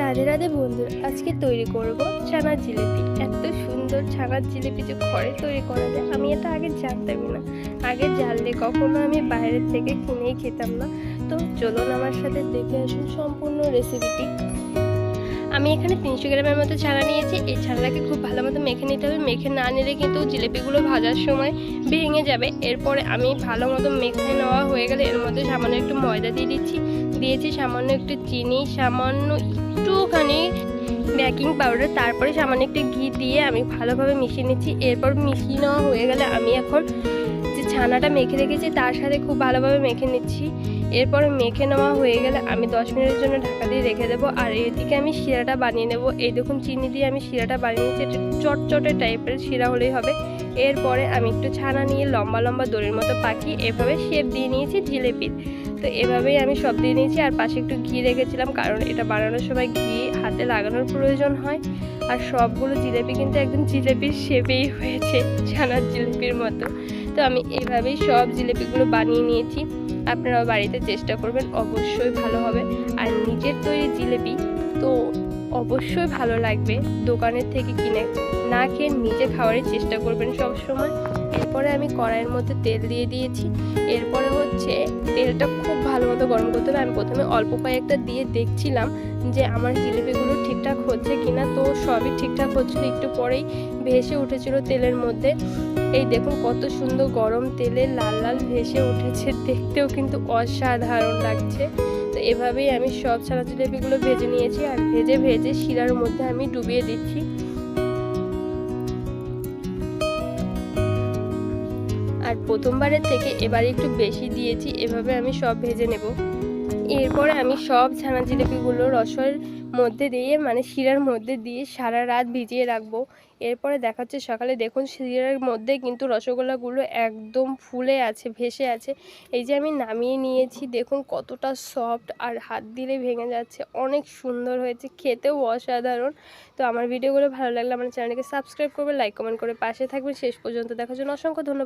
রাধে রাধে বন্ধুরা আজকে তৈরি করব ছানার জিলিপি। এত সুন্দর ছানার জিলিপি যে ঘরে তৈরি করা যায়, আমি এটা আগে জানতামই না। আগে জানলে কখনো আমি বাইরের থেকে কিনেই খেতাম না। তো চলুন আমার সাথে দেখে আসুন সম্পূর্ণ রেসিপিটি আমি এখানে তিনশো গ্রামের মতো ছানা নিয়েছি। এই ছানাটাকে খুব ভালো মতো মেখে নিতে হবে। মেখে না নিলে কিন্তু জিলিপিগুলো ভাজার সময় ভেঙে যাবে। এরপরে আমি ভালো মতো মেখে নেওয়া হয়ে গেলে এর মধ্যে সামান্য একটু ময়দা দিয়ে দিচ্ছি। দিয়েছি সামান্য একটু চিনি, সামান্য একটুখানি বেকিং পাউডার তারপরে সামান্য একটু ঘি দিয়ে আমি ভালোভাবে মিশিয়ে নিচ্ছি। এরপর মিশিয়ে নেওয়া হয়ে গেলে আমি এখন যে ছানাটা মেখে রেখেছি, তার সাথে খুব ভালোভাবে মেখে নিচ্ছি। এরপরে মেখে নেওয়া হয়ে গেলে আমি দশ মিনিটের জন্য ঢাকা দিয়ে রেখে দেবো। আর এদিকে আমি শিরাটা বানিয়ে নেব। এই দেখুন, চিনি দিয়ে আমি শিরাটা বানিয়ে নিচ্ছি চটচটে টাইপের শিরা হলেই হবে। এরপরে আমি একটু ছানা নিয়ে লম্বা লম্বা দড়ির মতো পাখি এভাবে শেপ দিয়ে নিয়েছি, জিলিপির। তো এভাবেই আমি সব দিয়ে নিয়েছি। আর পাশে একটু ঘি রেখেছিলাম, কারণ এটা বানানোর সময় ঘি হাতে লাগানোর প্রয়োজন হয়। আর সবগুলো জিলেপি কিন্তু একদম জিলেপির শেপেই হয়েছে, ছানার জিলিপির মতো। তো আমি এভাবেই সব জিলিপিগুলো বানিয়ে নিয়েছি। আপনারাও বাড়িতে চেষ্টা করবেন, অবশ্যই ভালো হবে। আর নিজের তৈরি জিলিপি তো অবশ্যই ভালো লাগবে, দোকানের থেকে কিনে না খেয়ে নিজে খাওয়ারই চেষ্টা করবেন সব সময় এরপরে আমি কড়াইয়ের মধ্যে তেল দিয়ে দিয়েছি। এরপরে হচ্ছে তেলটা খুব ভালো মতো গরম করতে হবে। আমি প্রথমে অল্প কয়েকটা দিয়ে দেখছিলাম যে আমার জিলিপিগুলো ঠিকঠাক হচ্ছে কিনা, তো সবই ঠিকঠাক হচ্ছিল। একটু পরেই ভেসে উঠেছিল তেলের মধ্যে। এই দেখুন কত সুন্দর গরম তেলে লাল লাল ভেসে উঠেছে, দেখতেও কিন্তু অসাধারণ লাগছে। তো এভাবেই আমি সব ছানা জিলিপিগুলো ভেজে নিয়েছি আর ভেজে ভেজে শিরার মধ্যে আমি ডুবিয়ে দিচ্ছি। আর প্রথমবারের থেকে এবারে একটু বেশি দিয়েছি, এভাবে আমি সব ভেজে নেব। এরপরে আমি সব ছানা জিলিপিগুলো রসের মধ্যে দিয়ে মানে শিরার মধ্যে দিয়ে সারা রাত ভিজিয়ে রাখব। এরপরে দেখাচ্ছে সকালে দেখুন শিরার মধ্যে কিন্তু রসগোল্লাগুলো একদম ফুলে আছে, ভেসে আছে। এই যে আমি নামিয়ে নিয়েছি, দেখুন কতটা সফট আর হাত দিলে ভেঙে যাচ্ছে। অনেক সুন্দর হয়েছে, খেতেও অসাধারণ। তো আমার ভিডিওগুলো ভালো লাগলে আমার চ্যানেলকে সাবস্ক্রাইব করবে লাইক কমেন্ট করে পাশে থাকবে শেষ পর্যন্ত দেখার জন্য অসংখ্য ধন্যবাদ।